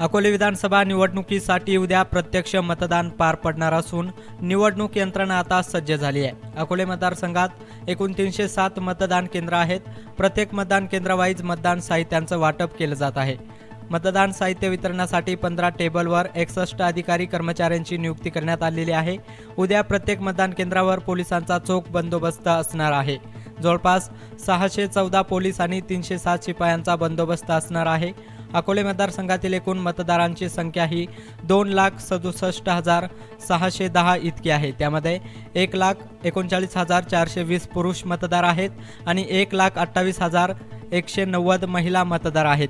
अकोले विधानसभा निवडणुकीसाठी उद्या प्रत्यक्ष मतदान पार पडणार असून निवडणूक यंत्रणा आता सज्ज झाली आहे. अकोले मतदारसंघात एकूण तीनशे सात मतदान केंद्र आहेत. प्रत्येक मतदान केंद्रावाईज मतदान साहित्यांचं वाटप केलं जात आहे. मतदान साहित्य वितरणासाठी पंधरा टेबलवर एकसष्ट अधिकारी कर्मचाऱ्यांची नियुक्ती करण्यात आलेली आहे. उद्या प्रत्येक मतदान केंद्रावर पोलिसांचा चोख बंदोबस्त असणार आहे. जवळपास सहाशे चौदा पोलीस आणि तीनशे सात शिपायांचा बंदोबस्त असणार आहे. अकोले मतदारसंघातील एकूण मतदारांची संख्या ही दोन लाख सदुसष्ट हजार सहाशे दहा इतकी आहे. त्यामध्ये एक लाख एकोणचाळीस हजार चारशे वीस पुरुष मतदार आहेत आणि एक लाख अठ्ठावीस हजार एकशे नव्वद महिला मतदार आहेत.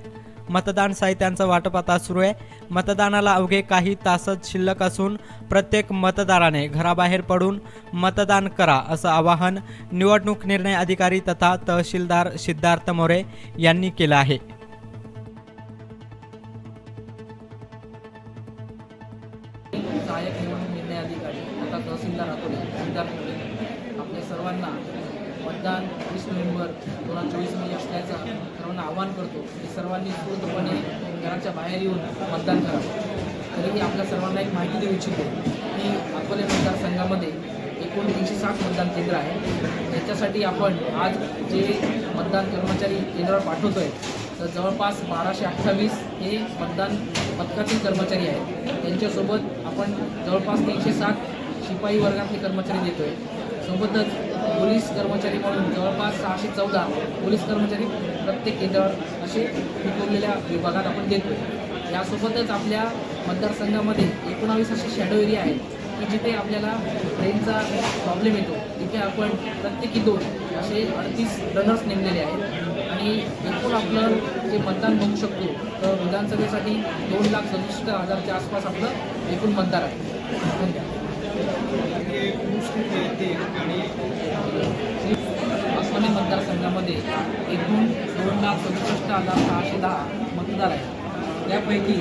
मतदान साहित्यांचं वाटप आता सुरू आहे. मतदानाला अवघे काही तासच शिल्लक असून प्रत्येक मतदाराने घराबाहेर पडून मतदान करा असं आवाहन निवडणूक निर्णय अधिकारी तथा तहसीलदार सिद्धार्थ मोरे यांनी केलं आहे. सहाय्यक निवडणूक निर्णय अधिकारी आता तहसीलदार अकोले सिद्धार्थ आपल्या सर्वांना मतदान वीस नोव्हेंबर दोन हजार चोवीसमध्ये असल्याचं सर्वांना आवाहन करतो. की सर्वांनी पूर्णपणे घराच्या बाहेर येऊन मतदान करावं. तरीही आपल्या सर्वांना एक माहिती देऊ इच्छितो की अकोले मतदारसंघामध्ये एकूण तीनशे साठ मतदान केंद्र आहे. त्याच्यासाठी आपण आज जे मतदान कर्मचारी केंद्रावर पाठवतो आहे तर जवळपास बाराशे अठ्ठावीस हे मतदान पथकातील कर्मचारी आहेत. त्यांच्यासोबत आपण जवळपास तीनशे सात शिपाई वर्गातले कर्मचारी देतो आहे सोबतच पोलीस कर्मचारी म्हणून जवळपास सहाशे चौदा पोलीस कर्मचारी प्रत्येक केंद्रावर असे विखुरलेल्या विभागात आपण देतो आहे यासोबतच आपल्या मतदारसंघामध्ये एकोणावीस असे शॅडो एरिया आहेत की जिथे आपल्याला ट्रेनचा प्रॉब्लेम येतो. तिथे आपण प्रत्येकी दोन असे अडतीस रनर्स नेमलेले आहेत. आणि एकूण आपलं जे मतदान बघू शकतो. तर विधानसभेसाठी दोन लाख सदुसष्ट हजारच्या आसपास आपलं एकूण मतदार आहे. धन्यवाद मतदारसंघामध्ये एकूण दोन लाख सदुसष्ट हजार सहाशे दहा मतदार आहेत. त्यापैकी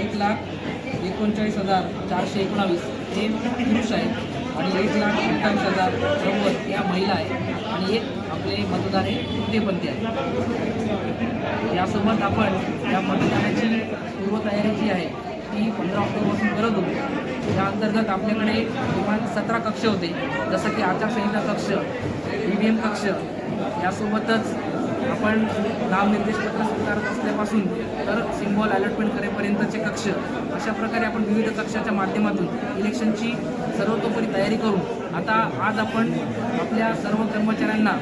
एक लाख एकोणचाळीस हजार चारशे एकोणावीस हे पुरुष आहेत. आणि एक लाख अठ्ठावीस हजार नव्वद या महिला आहेत. आणि एक आपले मतदार आहे ते पण ते आहे यासोबत आपण या मतदानाची पूर्वतयारी जी आहे ती पंधरा ऑक्टोबरपासून करत होतो. त्या अंतर्गत आपल्याकडे किमान सतरा कक्ष होते. जसं की आचारसंहिता कक्ष ई व्ही एम कक्ष यासोबतच आपण नामनिर्देशपत्र स्वीकारत असल्यापासून तर सिम्बॉल अलॉटमेंट करेपर्यंतचे कक्ष अशा प्रकारे आपण विविध कक्षाच्या माध्यमातून इलेक्शनची सर्वतोपरी तयारी करून आता आज आपण आपल्या सर्व कर्मचाऱ्यांना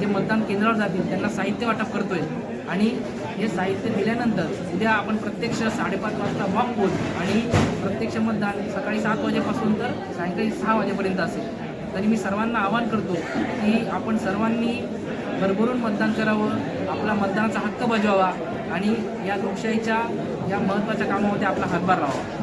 जे मतदान केंद्रावर जातील त्यांना साहित्य वाटप करतोय. आणि हे साहित्य दिल्यानंतर उद्या आपण प्रत्यक्ष साडेपाच वाजता वॉक बोल आणि प्रत्यक्ष मतदान सकाळी सात वाजेपासून तर सायंकाळी सहा वाजेपर्यंत असेल. तरी मी सर्वांना आवाहन करतो की आपण सर्वांनी भरभरून मतदान करावं आपला मतदानाचा हक्क बजावा आणि या लोकशाहीच्या या महत्त्वाच्या कामामध्ये आपला हातभार लावा